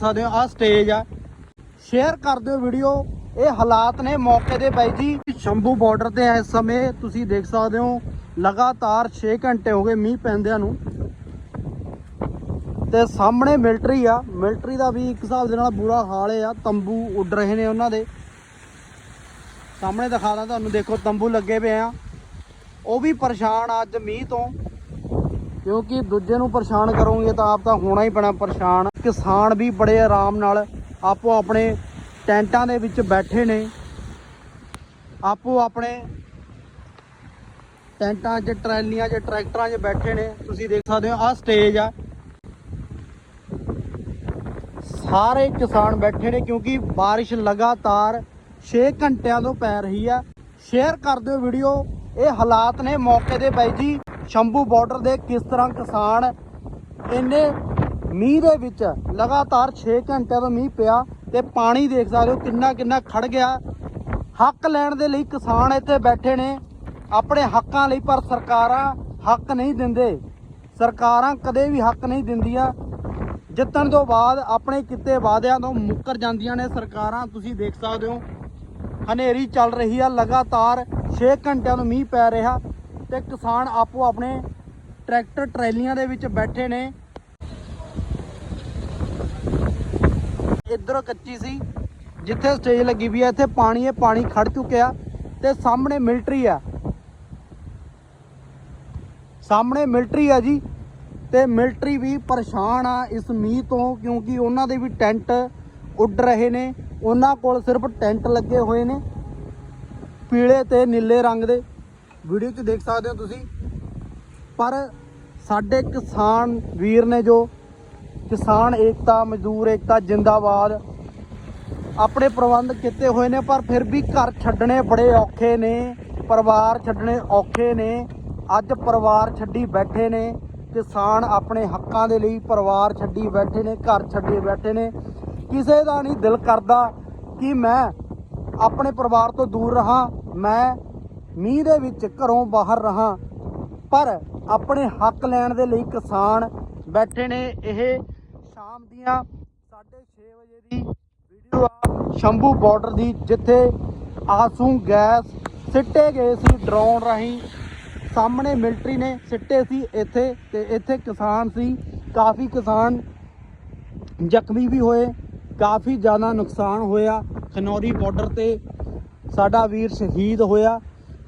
ਸਕਦੇ ਹੋ ਆ ਸਟੇਜ ਆ। ਸ਼ੇਅਰ ਕਰ ਦਿਓ ਵੀਡੀਓ ਇਹ ਹਾਲਾਤ ਨੇ ਮੌਕੇ ਦੇ ਬਾਈ ਜੀ। ਸ਼ੰਭੂ ਬਾਰਡਰ ਤੇ ਇਸ ਸਮੇਂ। ਤੁਸੀਂ ਦੇਖ ਸਕਦੇ ਹੋ, ਲਗਾਤਾਰ 6 ਘੰਟੇ ਹੋ ਗਏ ਮੀਂਹ ਪੈਂਦਿਆਂ ਨੂੰ। ਤੇ ਸਾਹਮਣੇ ਮਿਲਟਰੀ ਆ। ਮਿਲਟਰੀ ਦਾ ਵੀ ਇੱਕ ਹਿਸਾਬ ਦੇ ਨਾਲ ਬੁਰਾ ਹਾਲ ਆ। ਤੰਬੂ ਉੱਡ ਰਹੇ ਨੇ ਉਹਨਾਂ ਦੇ। ਸਾਹਮਣੇ ਦਿਖਾ ਦਾਂ ਤੁਹਾਨੂੰ। ਦੇਖੋ, ਤੰਬੂ ਲੱਗੇ ਪਏ ਆ। ਉਹ ਵੀ ਪਰੇਸ਼ਾਨ ਆ ਅੱਜ ਮੀਂਹ ਤੋਂ। ਕਿਉਂਕਿ ਦੂਜੇ ਨੂੰ ਪਰੇਸ਼ਾਨ ਕਰੋਗੇ ਤਾਂ ਆਪ ਤਾਂ ਹੋਣਾ ਹੀ ਪੈਣਾ ਪਰੇਸ਼ਾਨ। ਕਿਸਾਨ ਵੀ ਬੜੇ ਆਰਾਮ ਨਾਲ ਆਪੋ ਆਪਣੇ ਟੈਂਟਾਂ ਦੇ ਵਿੱਚ ਬੈਠੇ ਨੇ। ਆਪੋ ਆਪਣੇ ਟੈਂਟਾਂ 'ਚ, ਟਰੈਲੀਆਂ 'ਚ, ਟਰੈਕਟਰਾਂ 'ਚ ਬੈਠੇ ਨੇ। ਤੁਸੀਂ ਦੇਖ ਸਕਦੇ ਹੋ, ਆਹ ਸਟੇਜ ਆ। ਸਾਰੇ ਕਿਸਾਨ ਬੈਠੇ ਨੇ ਕਿਉਂਕਿ ਬਾਰਿਸ਼ ਲਗਾਤਾਰ 6 ਘੰਟਿਆਂ ਤੋਂ ਪੈ ਰਹੀ ਆ। ਸ਼ੇਅਰ ਕਰ ਦਿਓ ਵੀਡੀਓ। ਇਹ ਹਾਲਾਤ ਨੇ ਮੌਕੇ ਦੇ ਬਾਈ ਜੀ। ਸ਼ੰਭੂ ਬਾਰਡਰ ਦੇ ਕਿਸ ਤਰ੍ਹਾਂ ਕਿਸਾਨ ਇੰਨੇ ਮੀਂਹ ਦੇ ਵਿੱਚ ਲਗਾਤਾਰ 6 ਘੰਟਿਆਂ ਤੋਂ ਮੀਂਹ ਪਿਆ ਤੇ ਪਾਣੀ ਦੇਖ ਸਕਦੇ ਹੋ ਕਿੰਨਾ ਕਿੰਨਾ ਖੜ ਗਿਆ। ਹੱਕ ਲੈਣ ਦੇ ਲਈ ਕਿਸਾਨ ਇੱਥੇ ਬੈਠੇ ਨੇ। ਆਪਣੇ ਹੱਕਾਂ ਲਈ ਪਰ ਸਰਕਾਰਾਂ ਹੱਕ ਨਹੀਂ ਦਿੰਦੇ। ਸਰਕਾਰਾਂ ਕਦੇ ਵੀ ਹੱਕ ਨਹੀਂ ਦਿੰਦੀਆਂ। ਜਿੱਤਣ ਤੋਂ ਬਾਅਦ ਆਪਣੇ ਕਿਤੇ ਵਾਅਦਿਆਂ ਤੋਂ ਮੁੱਕਰ ਜਾਂਦੀਆਂ ਨੇ ਸਰਕਾਰਾਂ। ਤੁਸੀਂ ਦੇਖ ਸਕਦੇ ਹੋ, ਹਨੇਰੀ ਚੱਲ ਰਹੀ ਆ, ਲਗਾਤਾਰ 6 ਘੰਟਿਆਂ ਤੋਂ ਮੀਂਹ ਪੈ ਰਿਹਾ। ਤੇ ਕਿਸਾਨ ਆਪੋ ਆਪਣੇ ਟਰੈਕਟਰ ਟਰੈਲੀਆਂ ਦੇ ਵਿੱਚ ਬੈਠੇ ਨੇ। ਇੱਧਰੋਂ ਕੱਚੀ ਸੀ, ਜਿੱਥੇ ਸਟੇਜ ਲੱਗੀ ਵੀ ਆ, ਇੱਥੇ ਪਾਣੀ ਇਹ ਪਾਣੀ ਖੜ ਚੁੱਕਿਆ ਤੇ ਸਾਹਮਣੇ ਮਿਲਟਰੀ ਆ। ਸਾਹਮਣੇ ਮਿਲਟਰੀ ਆ ਜੀ, ਤੇ ਮਿਲਟਰੀ ਵੀ ਪਰੇਸ਼ਾਨ ਆ ਇਸ ਮੀਂਹ ਤੋਂ, ਕਿਉਂਕਿ ਉਹਨਾਂ ਦੇ ਵੀ ਟੈਂਟ ਉੱਡ ਰਹੇ ਨੇ। ਉਹਨਾਂ ਕੋਲ ਸਿਰਫ ਟੈਂਟ ਲੱਗੇ ਹੋਏ ਨੇ, ਪੀਲੇ ਤੇ ਨੀਲੇ ਰੰਗ ਦੇ। ਵੀਡੀਓ 'ਚ ਦੇਖ ਸਕਦੇ ਹੋ ਤੁਸੀਂ। ਪਰ ਸਾਡੇ ਕਿਸਾਨ ਵੀਰ ਨੇ ਜੋ ਕਿਸਾਨ ਏਕਤਾ, ਮਜ਼ਦੂਰ ਏਕਤਾ, ਜਿੰਦਾਬਾਦ ਆਪਣੇ ਪ੍ਰਬੰਧ ਕੀਤੇ ਹੋਏ ਨੇ, ਪਰ ਫਿਰ ਵੀ ਘਰ ਛੱਡਣੇ ਬੜੇ ਔਖੇ ਨੇ, ਪਰਿਵਾਰ ਛੱਡਣੇ ਔਖੇ ਨੇ, ਅੱਜ ਪਰਿਵਾਰ ਛੱਡੀ ਬੈਠੇ ਨੇ, ਕਿਸਾਨ ਆਪਣੇ ਹੱਕਾਂ ਦੇ ਲਈ ਪਰਿਵਾਰ ਛੱਡੀ ਬੈਠੇ ਨੇ, ਘਰ ਛੱਡੀ ਬੈਠੇ ਨੇ। ਕਿਸੇ ਦਾ ਨਹੀਂ ਦਿਲ ਕਰਦਾ ਕਿ ਮੈਂ ਆਪਣੇ ਪਰਿਵਾਰ ਤੋਂ ਦੂਰ ਰਹਾ, ਮੈਂ ਮੀਂਹ ਦੇ ਵਿੱਚ ਘਰੋਂ ਬਾਹਰ ਰਹਾ। ਪਰ ਆਪਣੇ ਹੱਕ ਲੈਣ ਦੇ ਲਈ ਕਿਸਾਨ ਬੈਠੇ ਨੇ। ਇਹ ਸ਼ਾਮ ਦੀਆਂ 6:30 ਵਜੇ ਦੀ ਵੀਡੀਓ ਆ। ਸ਼ੰਭੂ ਬਾਰਡਰ ਦੀ, ਜਿੱਥੇ ਆਸੂ ਗੈਸ ਸਿੱਟੇ ਗਏ ਸੀ ਡਰੋਨ ਰਾਹੀਂ। ਸਾਹਮਣੇ ਮਿਲਟਰੀ ਨੇ ਸਿੱਟੇ ਸੀ ਇੱਥੇ ਤੇ ਇੱਥੇ ਕਿਸਾਨ ਸੀ। ਕਾਫੀ ਕਿਸਾਨ ਜ਼ਖਮੀ ਵੀ ਹੋਏ। ਕਾਫੀ ਜ਼ਿਆਦਾ ਨੁਕਸਾਨ ਹੋਇਆ। ਖਨੌਰੀ ਬਾਰਡਰ ਤੇ ਸਾਡਾ ਵੀਰ ਸ਼ਹੀਦ ਹੋਇਆ।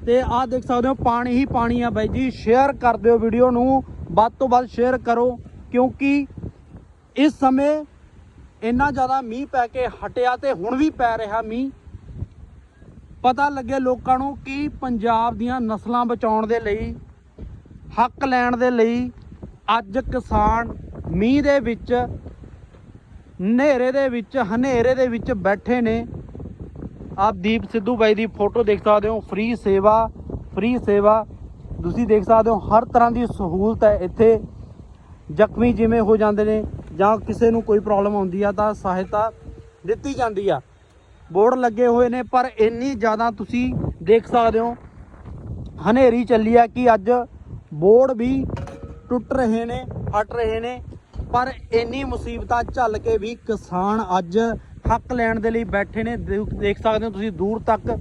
ਤੇ ਆਹ ਦੇਖ ਸਕਦੇ ਹੋ, ਪਾਣੀ ਹੀ ਪਾਣੀ ਆ ਬਾਈ ਜੀ। ਸ਼ੇਅਰ ਕਰ ਦਿਓ ਵੀਡੀਓ ਨੂੰ, ਵੱਧ ਤੋਂ ਵੱਧ ਸ਼ੇਅਰ ਕਰੋ, ਕਿਉਂਕਿ ਇਸ ਸਮੇਂ ਇੰਨਾ ਜ਼ਿਆਦਾ ਮੀਂਹ ਪੈ ਕੇ ਹਟਿਆ ਤੇ ਹੁਣ ਵੀ ਪੈ ਰਿਹਾ ਮੀਂਹ। ਪਤਾ ਲੱਗੇ ਲੋਕਾਂ ਨੂੰ ਕਿ ਪੰਜਾਬ ਦੀਆਂ ਨਸਲਾਂ ਬਚਾਉਣ ਦੇ ਲਈ, ਹੱਕ ਲੈਣ ਦੇ ਲਈ ਅੱਜ ਕਿਸਾਨ ਮੀਂਹ ਦੇ ਵਿੱਚ, ਹਨੇਰੇ ਦੇ ਵਿੱਚ, ਹਨੇਰੇ ਦੇ ਵਿੱਚ ਬੈਠੇ ਨੇ। ਆਪ ਦੀਪ ਸਿੱਧੂ ਬਾਈ ਦੀ ਫੋਟੋ ਦੇਖ ਸਕਦੇ ਹੋ। ਫ੍ਰੀ ਸੇਵਾ ਫ੍ਰੀ ਸੇਵਾ। ਤੁਸੀਂ ਦੇਖ ਸਕਦੇ ਹੋ, ਹਰ ਤਰ੍ਹਾਂ ਦੀ ਸਹੂਲਤ ਹੈ ਇੱਥੇ। ਜ਼ਖਮੀ ਜਿਵੇਂ ਹੋ ਜਾਂਦੇ ਨੇ ਜਾਂ ਕਿਸੇ ਨੂੰ ਕੋਈ ਪ੍ਰੋਬਲਮ ਆਉਂਦੀ ਆ ਤਾਂ ਸਹਾਇਤਾ ਦਿੱਤੀ ਜਾਂਦੀ ਆ। ਬੋਰਡ ਲੱਗੇ ਹੋਏ ਨੇ, ਪਰ ਇੰਨੀ ਜ਼ਿਆਦਾ ਤੁਸੀਂ ਦੇਖ ਸਕਦੇ ਹੋ, ਹਨੇਰੀ ਚੱਲੀ ਆ ਕਿ ਅੱਜ ਬੋਰਡ ਵੀ ਟੁੱਟ ਰਹੇ ਨੇ ਹਟ ਰਹੇ ਨੇ। ਪਰ ਇੰਨੀ ਮੁਸੀਬਤਾਂ ਝੱਲ ਕੇ ਵੀ ਕਿਸਾਨ ਅੱਜ ਹੱਕ ਲੈਣ ਦੇ ਲਈ ਬੈਠੇ ਨੇ। ਦੇਖ ਦੇਖ ਸਕਦੇ ਹੋ ਤੁਸੀਂ ਦੂਰ ਤੱਕ।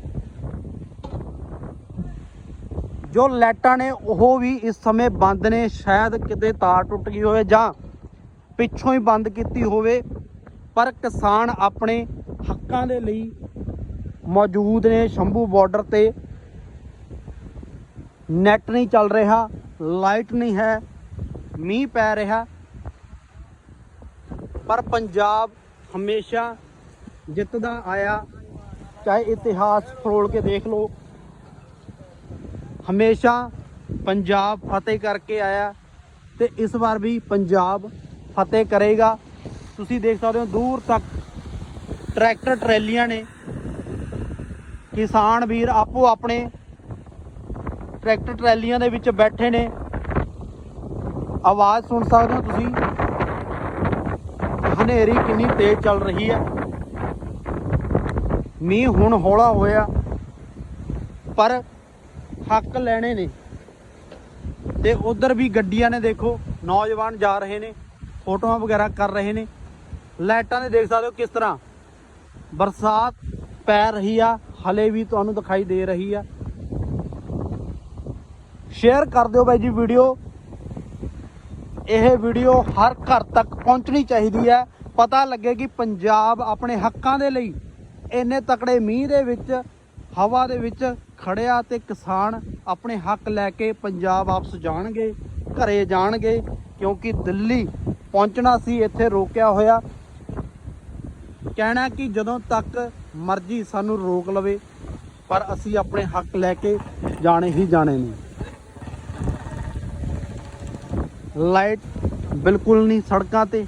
ਜੋ ਲਾਈਟਾਂ ਨੇ, ਉਹ ਵੀ ਇਸ ਸਮੇਂ ਬੰਦ ਨੇ। ਸ਼ਾਇਦ ਕਿਤੇ ਤਾਰ ਟੁੱਟ ਗਈ ਹੋਵੇ ਜਾਂ ਪਿੱਛੋਂ ਹੀ ਬੰਦ ਕੀਤੀ ਹੋਵੇ। ਪਰ ਕਿਸਾਨ ਆਪਣੇ ਹੱਕਾਂ ਦੇ ਲਈ ਮੌਜੂਦ ਨੇ। ਸ਼ੰਭੂ ਬਾਰਡਰ ਤੇ ਨੈਟ ਨਹੀਂ ਚੱਲ ਰਿਹਾ ਲਾਈਟ ਨਹੀਂ ਹੈ, ਮੀਂਹ ਪੈ ਰਿਹਾ। ਪਰ ਪੰਜਾਬ ਹਮੇਸ਼ਾ ਜਿੱਤਦਾ ਆਇਆ, ਚਾਹੇ ਇਤਿਹਾਸ ਫਰੋਲ ਕੇ ਦੇਖ ਲਓ। ਹਮੇਸ਼ਾ ਪੰਜਾਬ ਫਤਿਹ ਕਰਕੇ ਆਇਆ ਤੇ ਇਸ ਵਾਰ ਵੀ ਪੰਜਾਬ ਫਤਿਹ ਕਰੇਗਾ। ਤੁਸੀਂ ਦੇਖ ਸਕਦੇ ਹੋ, ਦੂਰ ਤੱਕ ਟਰੈਕਟਰ ਟਰੈਲੀਆਂ ਨੇ। ਕਿਸਾਨ ਵੀਰ ਆਪੋ ਆਪਣੇ ਟਰੈਕਟਰ ਟਰੈਲੀਆਂ ਦੇ ਵਿੱਚ ਬੈਠੇ ਨੇ। ਆਵਾਜ਼ ਸੁਣ ਸਕਦੇ ਹੋ ਤੁਸੀਂ? ਹਨੇਰੀ ਕਿੰਨੀ ਤੇਜ਼ ਚੱਲ ਰਹੀ ਹੈ। ਮੀਂਹ ਹੁਣ ਹੌਲਾ ਹੋਇਆ, ਪਰ ਹੱਕ ਲੈਣੇ ਨੇ। ਤੇ ਉਧਰ ਵੀ ਗੱਡੀਆਂ ਨੇ ਦੇਖੋ, ਨੌਜਵਾਨ ਜਾ ਰਹੇ ਨੇ, ਫੋਟੋਆਂ ਵਗੈਰਾ ਕਰ ਰਹੇ ਨੇ। ਲਾਈਟਾਂ ਦੇ ਦੇਖ ਸਕਦੇ ਹੋ ਕਿਸ ਤਰ੍ਹਾਂ ਬਰਸਾਤ ਪੈ ਰਹੀ ਆ, ਹਲੇ ਵੀ ਤੁਹਾਨੂੰ ਦਿਖਾਈ ਦੇ ਰਹੀ ਆ। ਸ਼ੇਅਰ ਕਰ ਦਿਓ ਬਾਈ ਜੀ ਵੀਡੀਓ। ਇਹ ਵੀਡੀਓ ਹਰ ਘਰ ਤੱਕ ਪਹੁੰਚਣੀ ਚਾਹੀਦੀ ਹੈ। ਪਤਾ ਲੱਗੇ ਕਿ ਪੰਜਾਬ ਆਪਣੇ ਹੱਕਾਂ ਦੇ ਲਈ ਇੰਨੇ ਤਕੜੇ ਮੀਂਹ ਦੇ ਵਿੱਚ, ਹਵਾ ਦੇ ਵਿੱਚ ਖੜਿਆ ਤੇ ਕਿਸਾਨ ਆਪਣੇ ਹੱਕ ਲੈ ਕੇ ਪੰਜਾਬ ਵਾਪਸ ਜਾਣਗੇ, ਘਰੇ ਜਾਣਗੇ, ਕਿਉਂਕਿ ਦਿੱਲੀ ਪਹੁੰਚਣਾ ਸੀ, ਇੱਥੇ ਰੋਕਿਆ ਹੋਇਆ। ਕਹਿਣਾ ਕਿ ਜਦੋਂ ਤੱਕ ਮਰਜ਼ੀ ਸਾਨੂੰ ਰੋਕ ਲਵੇ, ਪਰ ਅਸੀਂ ਆਪਣੇ ਹੱਕ ਲੈ ਕੇ ਜਾਣੇ ਹੀ ਜਾਣੇ ਨੇ। ਲਾਈਟ ਬਿਲਕੁਲ ਨਹੀਂ ਸੜਕਾਂ ਤੇ।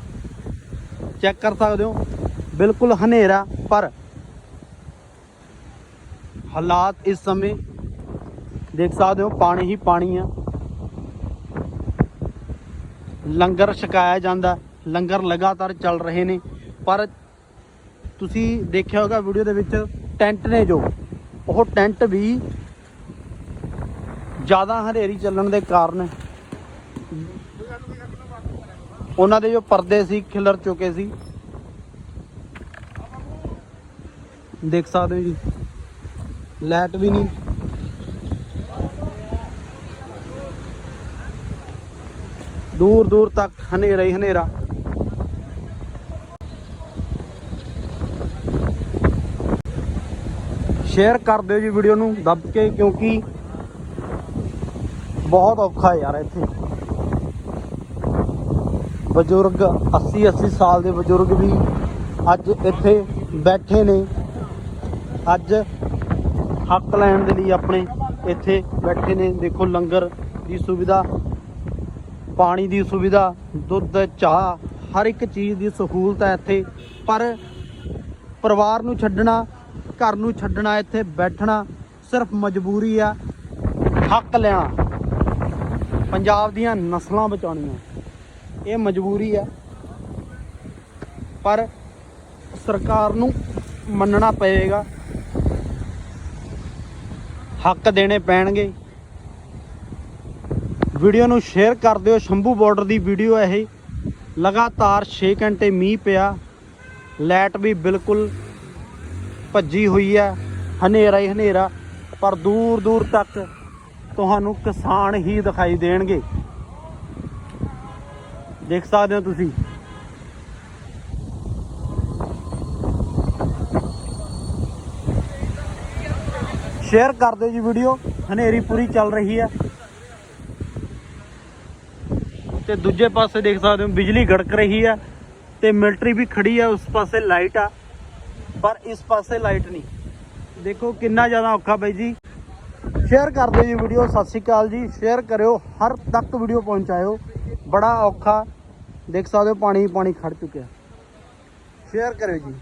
ਚੈੱਕ ਕਰ ਸਕਦੇ ਹੋ, ਬਿਲਕੁਲ ਹਨੇਰਾ, ਪਰ ਹਾਲਾਤ ਇਸ ਸਮੇਂ ਦੇਖ ਸਕਦੇ ਹੋ, ਪਾਣੀ ਹੀ ਪਾਣੀ ਆ। ਲੰਗਰ ਛਕਾਇਆ ਜਾਂਦਾ, ਲੰਗਰ ਲਗਾਤਾਰ ਚੱਲ ਰਹੇ ਨੇ, ਪਰ ਤੁਸੀਂ ਦੇਖਿਆ ਹੋਗਾ ਵੀਡੀਓ ਦੇ ਵਿੱਚ ਟੈਂਟ ਨੇ ਜੋ, ਉਹ ਟੈਂਟ ਵੀ ਜ਼ਿਆਦਾ ਹਨੇਰੀ ਚੱਲਣ ਦੇ ਕਾਰਨ ਉਹਨਾਂ ਦੇ ਜੋ ਪਰਦੇ ਸੀ, ਖਿਲਰ ਚੁੱਕੇ ਸੀ। ਦੇਖ ਸਕਦੇ ਹੋ ਜੀ। ਲਾਈਟ ਵੀ ਨਹੀਂ। ਦੂਰ ਦੂਰ ਤੱਕ ਹਨੇਰਾ ਹੀ ਹਨੇਰਾ। ਸ਼ੇਅਰ ਕਰ ਦਿਓ ਜੀ ਵੀਡੀਓ ਨੂੰ ਦੱਬ ਕੇ, ਕਿਉਂਕਿ ਬਹੁਤ ਔਖਾ ਯਾਰ ਇੱਥੇ। ਬਜ਼ੁਰਗ 80 80 ਸਾਲ ਦੇ ਬਜ਼ੁਰਗ ਵੀ ਅੱਜ ਇੱਥੇ ਬੈਠੇ ਨੇ। ਅੱਜ ਹੱਕ ਲੈਣ ਦੇ ਲਈ ਆਪਣੇ ਇੱਥੇ ਬੈਠੇ ਨੇ। ਦੇਖੋ ਲੰਗਰ ਦੀ ਸੁਵਿਧਾ, ਪਾਣੀ ਦੀ ਸੁਵਿਧਾ, ਦੁੱਧ, ਚਾਹ, ਹਰ ਇੱਕ ਚੀਜ਼ ਦੀ ਸਹੂਲਤ ਹੈ ਇੱਥੇ। ਪਰ ਪਰਿਵਾਰ ਨੂੰ ਛੱਡਣਾ, ਘਰ ਨੂੰ ਛੱਡਣਾ, ਇੱਥੇ ਬੈਠਣਾ ਸਿਰਫ ਮਜਬੂਰੀ ਆ, ਹੱਕ ਲੈਣਾ। ਪੰਜਾਬ ਦੀਆਂ ਨਸਲਾਂ ਬਚਾਉਣੀਆਂ, ਇਹ ਮਜਬੂਰੀ ਆ। ਪਰ ਸਰਕਾਰ ਨੂੰ ਮੰਨਣਾ ਪਏਗਾ ਹੱਕ ਦੇਣੇ ਪੈਣਗੇ। ਵੀਡੀਓ ਨੂੰ ਸ਼ੇਅਰ ਕਰ ਦਿਓ। ਸ਼ੰਭੂ ਬਾਰਡਰ ਦੀ ਵੀਡੀਓ ਇਹ। ਲਗਾਤਾਰ 6 ਘੰਟੇ ਮੀਂਹ ਪਿਆ। ਲਾਈਟ ਵੀ ਬਿਲਕੁਲ ਭੱਜੀ ਹੋਈ ਹੈ। ਹਨੇਰਾ ਹੀ ਹਨੇਰਾ। ਪਰ ਦੂਰ ਦੂਰ ਤੱਕ ਤੁਹਾਨੂੰ ਕਿਸਾਨ ਹੀ ਦਿਖਾਈ ਦੇਣਗੇ। ਦੇਖ ਸਕਦੇ ਹੋ ਤੁਸੀਂ। ਸ਼ੇਅਰ ਕਰ ਦਿਓ ਜੀ ਵੀਡੀਓ। ਹਨੇਰੀ ਪੂਰੀ ਚੱਲ ਰਹੀ ਹੈ। ਤੇ ਦੂਜੇ ਪਾਸੇ ਦੇਖ ਸਕਦੇ ਹੋ, ਬਿਜਲੀ ਗੜਕ ਰਹੀ ਹੈ ਤੇ ਮਿਲਟਰੀ ਵੀ ਖੜੀ ਹੈ, ਉਸ ਪਾਸੇ ਲਾਈਟ ਆ, ਪਰ ਇਸ ਪਾਸੇ ਲਾਈਟ ਨਹੀਂ। ਦੇਖੋ ਕਿੰਨਾ ਜ਼ਿਆਦਾ ਔਖਾ ਬਾਈ ਜੀ। ਸ਼ੇਅਰ ਕਰ ਦਿਓ ਜੀ ਵੀਡੀਓ, ਸਤਿ ਸ਼੍ਰੀ ਅਕਾਲ ਜੀ। ਸ਼ੇਅਰ ਕਰਿਓ, ਹਰ ਤੱਕ ਵੀਡੀਓ ਪਹੁੰਚਾਇਓ। ਬੜਾ ਔਖਾ, ਦੇਖ ਸਕਦੇ ਹੋ ਪਾਣੀ ਪਾਣੀ ਖੜ ਚੁੱਕਿਆ। ਸ਼ੇਅਰ ਕਰਿਓ ਜੀ।